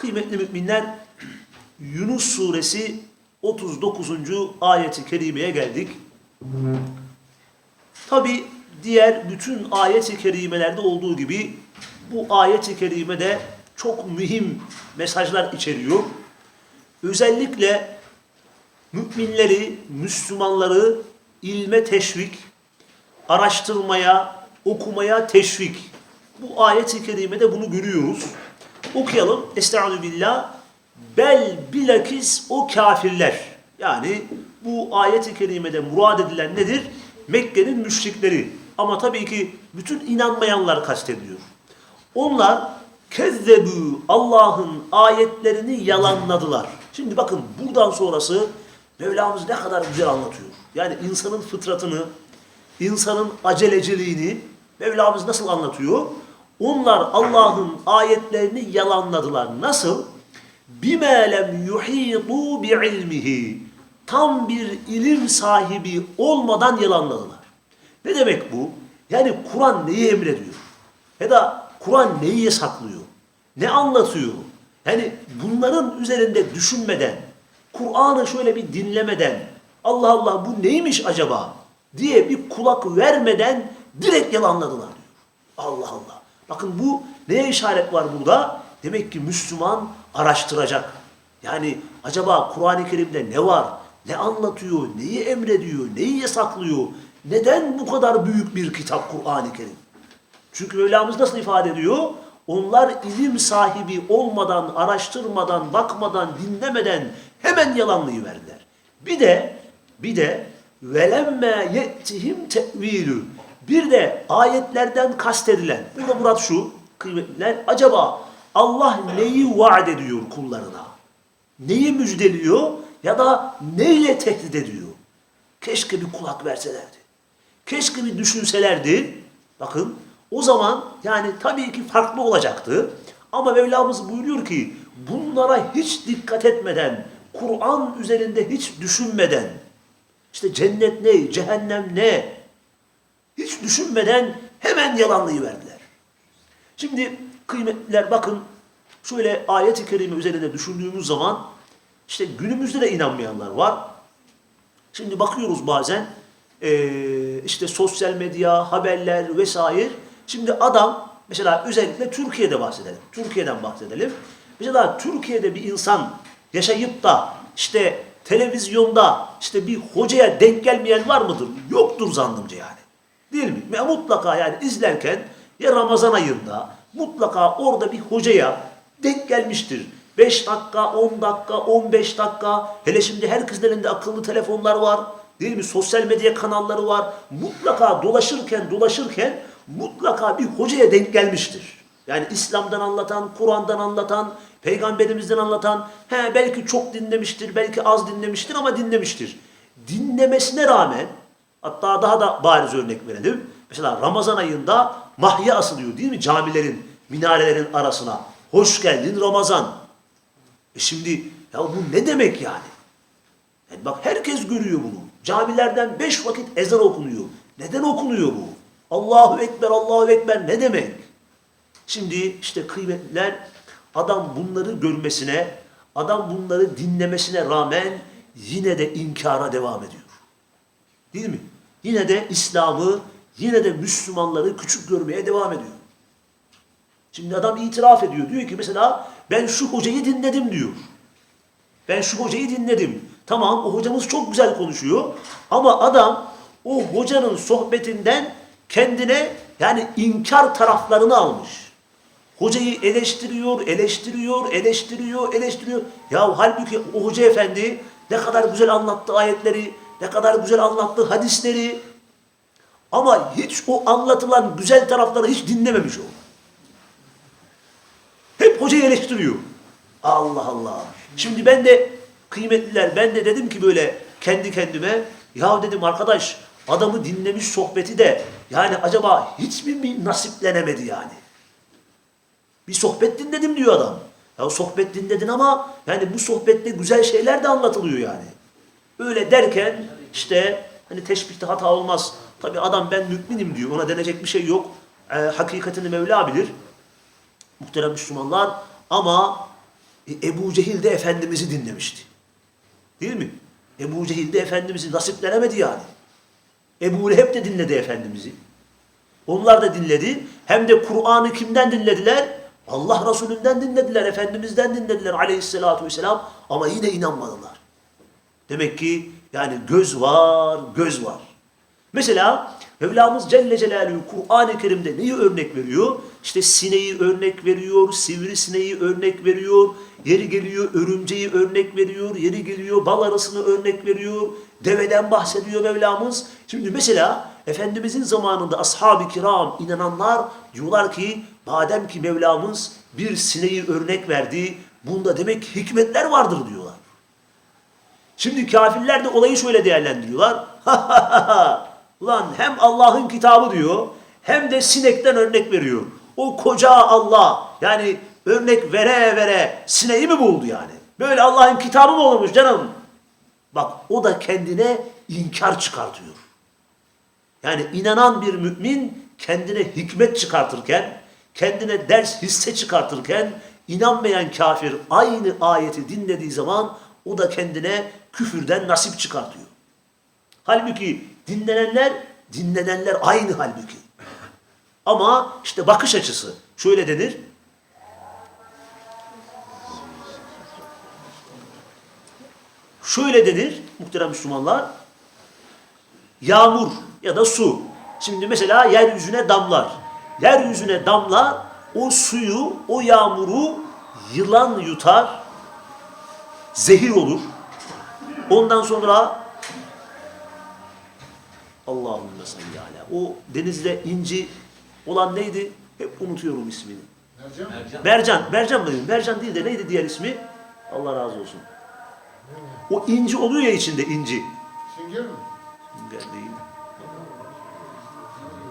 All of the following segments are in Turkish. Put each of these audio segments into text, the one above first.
Kıymetli müminler, Yunus suresi 39. ayeti kerimeye geldik. Tabi diğer bütün ayet-i kerimelerde olduğu gibi bu ayet-i kerimede çok mühim mesajlar içeriyor. Özellikle müminleri, Müslümanları ilme teşvik, araştırmaya, okumaya teşvik. Bu ayet-i kerimede bunu görüyoruz. Okuyalım. Estaizu billah. Bel bilakis o kafirler. Yani bu ayet-i kerimede murad edilen nedir? Mekke'nin müşrikleri. Ama tabii ki bütün inanmayanlar kastediliyor. Onlar kezzebü Allah'ın ayetlerini yalanladılar. Şimdi bakın buradan sonrası Mevlamız ne kadar güzel anlatıyor. Yani insanın fıtratını, insanın aceleciliğini Mevlamız nasıl anlatıyor? Onlar Allah'ın ayetlerini yalanladılar. Nasıl? بِمَا لَمْ يُحِيطُوا بِعِلْمِهِ Tam bir ilim sahibi olmadan yalanladılar. Ne demek bu? Yani Kur'an neyi emrediyor? Ya da Kur'an neyi yasaklıyor? Ne anlatıyor? Yani bunların üzerinde düşünmeden, Kur'an'ı şöyle bir dinlemeden, Allah Allah bu neymiş acaba diye bir kulak vermeden direkt yalanladılar diyor. Allah Allah. Bakın bu neye işaret var burada? Demek ki Müslüman araştıracak. Yani acaba Kur'an-ı Kerim'de ne var? Ne anlatıyor? Neyi emrediyor? Neyi yasaklıyor? Neden bu kadar büyük bir kitap Kur'an-ı Kerim? Çünkü Mevlamız nasıl ifade ediyor? Onlar ilim sahibi olmadan, araştırmadan, bakmadan, dinlemeden hemen yalanlayıverdiler. Bir de bir de velemme ye'tihim te'vilü. Bir de ayetlerden kastedilen. Burada murat şu kıymetliler. Acaba Allah neyi vaat ediyor kullarına? Neyi müjdeliyor ya da neyle tehdit ediyor? Keşke bir kulak verselerdi. Keşke bir düşünselerdi. Bakın o zaman yani tabii ki farklı olacaktı. Ama Mevlamız buyuruyor ki bunlara hiç dikkat etmeden, Kur'an üzerinde hiç düşünmeden, işte cennet ne, cehennem ne, düşünmeden hemen yalanlayıverdiler. Şimdi kıymetliler bakın şöyle ayet-i kerime üzerinde düşündüğümüz zaman işte günümüzde de inanmayanlar var. Şimdi bakıyoruz bazen işte sosyal medya, haberler vesaire. Şimdi adam mesela özellikle Türkiye'de bahsedelim. Türkiye'den bahsedelim. Mesela Türkiye'de bir insan yaşayıp da işte televizyonda işte bir hocaya denk gelmeyen var mıdır? Yoktur zannımca yani. Değil mi? Ve mutlaka yani izlerken ya Ramazan ayında mutlaka orada bir hocaya denk gelmiştir. 5 dakika, 10 dakika, 15 dakika. Hele şimdi herkesin elinde akıllı telefonlar var. Değil mi? Sosyal medya kanalları var. Mutlaka dolaşırken dolaşırken mutlaka bir hocaya denk gelmiştir. Yani İslam'dan anlatan, Kur'an'dan anlatan, Peygamberimizden anlatan, he belki çok dinlemiştir, belki az dinlemiştir ama dinlemiştir. Dinlemesine rağmen, hatta daha da bariz örnek verelim. Mesela Ramazan ayında mahya asılıyor değil mi camilerin, minarelerin arasına. Hoş geldin Ramazan. E şimdi ya bu ne demek yani? Yani bak herkes görüyor bunu. Camilerden beş vakit ezan okunuyor. Neden okunuyor bu? Allahu Ekber, Allahu Ekber ne demek? Şimdi işte kıymetliler adam bunları görmesine, adam bunları dinlemesine rağmen yine de inkara devam ediyor. Değil mi? Yine de İslam'ı, yine de Müslümanları küçük görmeye devam ediyor. Şimdi adam itiraf ediyor. Diyor ki mesela ben şu hocayı dinledim diyor. Ben şu hocayı dinledim. Tamam o hocamız çok güzel konuşuyor. Ama adam o hocanın sohbetinden kendine yani inkar taraflarını almış. Hocayı eleştiriyor, eleştiriyor, eleştiriyor, eleştiriyor. Ya halbuki o hoca efendi ne kadar güzel anlattı ayetleri, ne kadar güzel anlattı hadisleri. Ama hiç o anlatılan güzel tarafları hiç dinlememiş o. hocayı eleştiriyor. Allah Allah. Şimdi ben de kıymetliler ben de dedim ki böyle kendi kendime ya dedim arkadaş adamı dinlemiş sohbeti de yani acaba hiç mi bir nasiplenemedi yani? Bir sohbet dinledim diyor adam. Ya sohbet dinledin ama yani bu sohbette güzel şeyler de anlatılıyor yani. Öyle derken işte hani teşbihte hata olmaz. Tabi adam ben müminim diyor. Ona denecek bir şey yok. Ee, hakikatini Mevla bilir. Muhterem Müslümanlar. Ama e, Ebu Cehil de Efendimiz'i dinlemişti. Değil mi? Ebu Cehil de Efendimiz'i nasiplenemedi yani. Ebu Leheb de dinledi Efendimiz'i. Onlar da dinledi. Hem de Kur'an'ı kimden dinlediler? Allah Resulü'nden dinlediler, Efendimiz'den dinlediler aleyhissalatu vesselam. Ama yine inanmadılar. Demek ki yani göz var, göz var. Mesela Mevlamız Celle Celaluhu Kur'an-ı Kerim'de neyi örnek veriyor? İşte sineği örnek veriyor, sivrisineği örnek veriyor, yeri geliyor örümceği örnek veriyor, yeri geliyor bal arısını örnek veriyor, deveden bahsediyor Mevlamız. Şimdi mesela Efendimizin zamanında ashab-ı kiram inananlar diyorlar ki madem ki Mevlamız bir sineği örnek verdi, bunda demek hikmetler vardır diyorlar. Şimdi kafirler de olayı şöyle değerlendiriyorlar. Ulan hem Allah'ın kitabı diyor hem de sinekten örnek veriyor. O koca Allah yani örnek vere vere sineği mi buldu yani? Böyle Allah'ın kitabı mı olmuş canım? Bak o da kendine inkar çıkartıyor. Yani inanan bir mümin kendine hikmet çıkartırken, kendine ders hisse çıkartırken inanmayan kafir aynı ayeti dinlediği zaman o da kendine küfürden nasip çıkartıyor. Halbuki dinlenenler, dinlenenler aynı halbuki. Ama işte bakış açısı şöyle denir. Şöyle denir muhterem Müslümanlar. Yağmur ya da su. Şimdi mesela yeryüzüne damlar. Yeryüzüne damlar o suyu, o yağmuru yılan yutar, zehir olur. Ondan sonra Allahümme salli ala. O denizde inci olan neydi? Hep unutuyorum ismini. Mercan mı? Mercan. Mercan mı dedim? Mercan değil de neydi diğer ismi? Allah razı olsun. O inci oluyor ya içinde inci. Sünger mi? Sünger değil.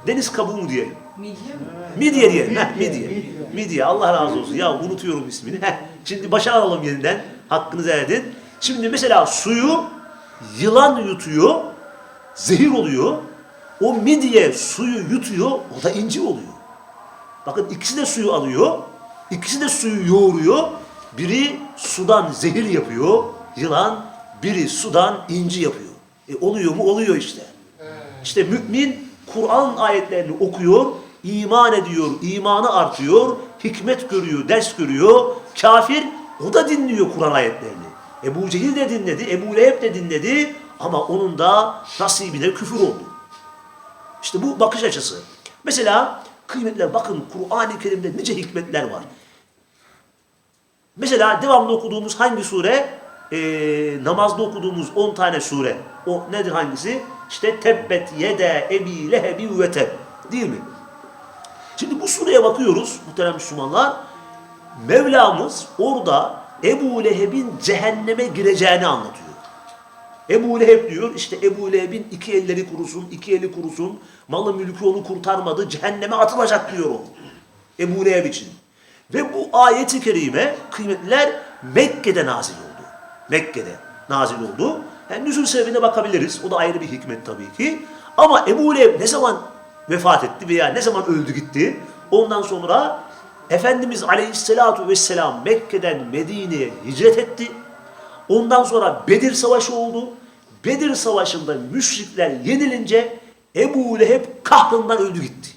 Deniz kabuğu mu diyelim? Midye mi? Midye diyelim. Heh, midye. Midye. Allah razı olsun. Ya unutuyorum ismini. Heh, Şimdi başa alalım yeniden. Hakkınızı edin. Şimdi mesela suyu yılan yutuyor. Zehir oluyor. O midye suyu yutuyor. O da inci oluyor. Bakın ikisi de suyu alıyor. İkisi de suyu yoğuruyor. Biri sudan zehir yapıyor. Yılan. Biri sudan inci yapıyor. E oluyor mu? Oluyor işte. İşte mümin Kur'an ayetlerini okuyor, iman ediyor, imanı artıyor, hikmet görüyor, ders görüyor. Kafir o da dinliyor Kur'an ayetlerini. Ebu Cehil de dinledi, Ebu Leheb de dinledi ama onun da nasibine küfür oldu. İşte bu bakış açısı. Mesela kıymetler bakın Kur'an-ı Kerim'de nice hikmetler var. Mesela devamlı okuduğumuz hangi sure? Ee, namazda okuduğumuz 10 tane sure. O nedir hangisi? İşte tebbet yede ebi lehebi ve teb. Değil mi? Şimdi bu sureye bakıyoruz muhterem Müslümanlar. Mevlamız orada Ebu Leheb'in cehenneme gireceğini anlatıyor. Ebu Leheb diyor işte Ebu Leheb'in iki elleri kurusun, iki eli kurusun. Malı mülkü onu kurtarmadı, cehenneme atılacak diyor o. Ebu Leheb için. Ve bu ayeti kerime kıymetliler Mekke'de nazil oldu. Mekke'de nazil oldu. Yani nüzul sebebine bakabiliriz. O da ayrı bir hikmet tabii ki. Ama Ebu Leheb ne zaman vefat etti veya ne zaman öldü gitti? Ondan sonra Efendimiz Aleyhisselatu Vesselam Mekke'den Medine'ye hicret etti. Ondan sonra Bedir Savaşı oldu. Bedir Savaşı'nda müşrikler yenilince Ebu Leheb kahrından öldü gitti.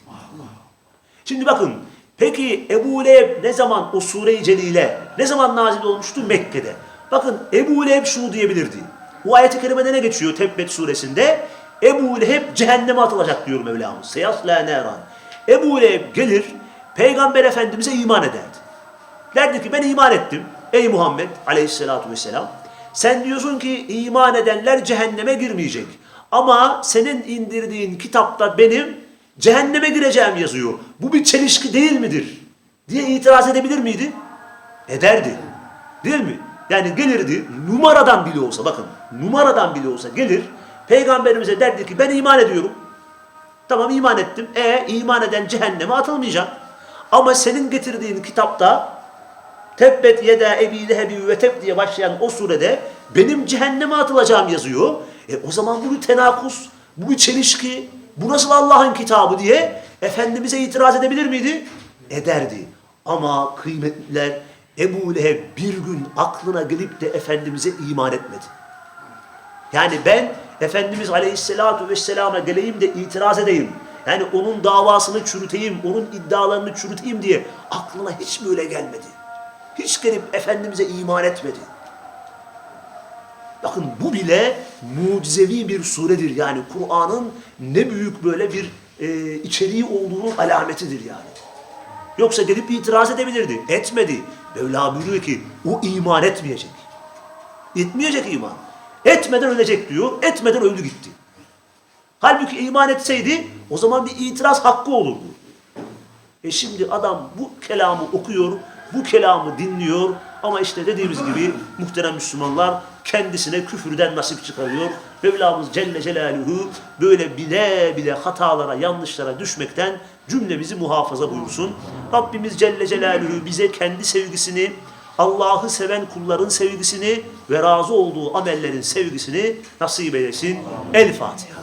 Şimdi bakın peki Ebu Leheb ne zaman o sure-i celile ne zaman nazil olmuştu? Mekke'de. Bakın Ebu Leheb şunu diyebilirdi. Bu ayet-i kerimede ne geçiyor Tebbet suresinde? Ebu Leheb cehenneme atılacak diyor Mevlamız. Seyasla neran. Ebu Leheb gelir Peygamber Efendimiz'e iman ederdi. Derdi ki ben iman ettim. Ey Muhammed aleyhissalatu vesselam. Sen diyorsun ki iman edenler cehenneme girmeyecek. Ama senin indirdiğin kitapta benim cehenneme gireceğim yazıyor. Bu bir çelişki değil midir? Diye itiraz edebilir miydi? Ederdi. Değil mi? Yani gelirdi numaradan bile olsa bakın numaradan bile olsa gelir peygamberimize derdi ki ben iman ediyorum. Tamam iman ettim. E iman eden cehenneme atılmayacak. Ama senin getirdiğin kitapta Tebbet yeda ebi lehebi ve teb diye başlayan o surede benim cehenneme atılacağım yazıyor. E o zaman bu bir tenakus, bu bir çelişki, bu nasıl Allah'ın kitabı diye Efendimiz'e itiraz edebilir miydi? Ederdi. Ama kıymetliler Ebu Leheb bir gün aklına gelip de Efendimiz'e iman etmedi. Yani ben Efendimiz Aleyhisselatü Vesselam'a geleyim de itiraz edeyim. Yani onun davasını çürüteyim, onun iddialarını çürüteyim diye aklına hiç böyle gelmedi. Hiç gelip Efendimiz'e iman etmedi. Bakın bu bile mucizevi bir suredir. Yani Kur'an'ın ne büyük böyle bir e, içeriği olduğunun alametidir yani. Yoksa gelip itiraz edebilirdi. Etmedi. Mevla buyuruyor ki o iman etmeyecek. Etmeyecek iman. Etmeden ölecek diyor. Etmeden öldü gitti. Halbuki iman etseydi o zaman bir itiraz hakkı olurdu. E şimdi adam bu kelamı okuyor, bu kelamı dinliyor ama işte dediğimiz gibi muhterem Müslümanlar kendisine küfürden nasip çıkarıyor. Mevlamız Celle Celaluhu böyle bile bile hatalara, yanlışlara düşmekten cümlemizi muhafaza buyursun. Rabbimiz Celle Celaluhu bize kendi sevgisini, Allah'ı seven kulların sevgisini ve razı olduğu amellerin sevgisini nasip eylesin. El Fatiha.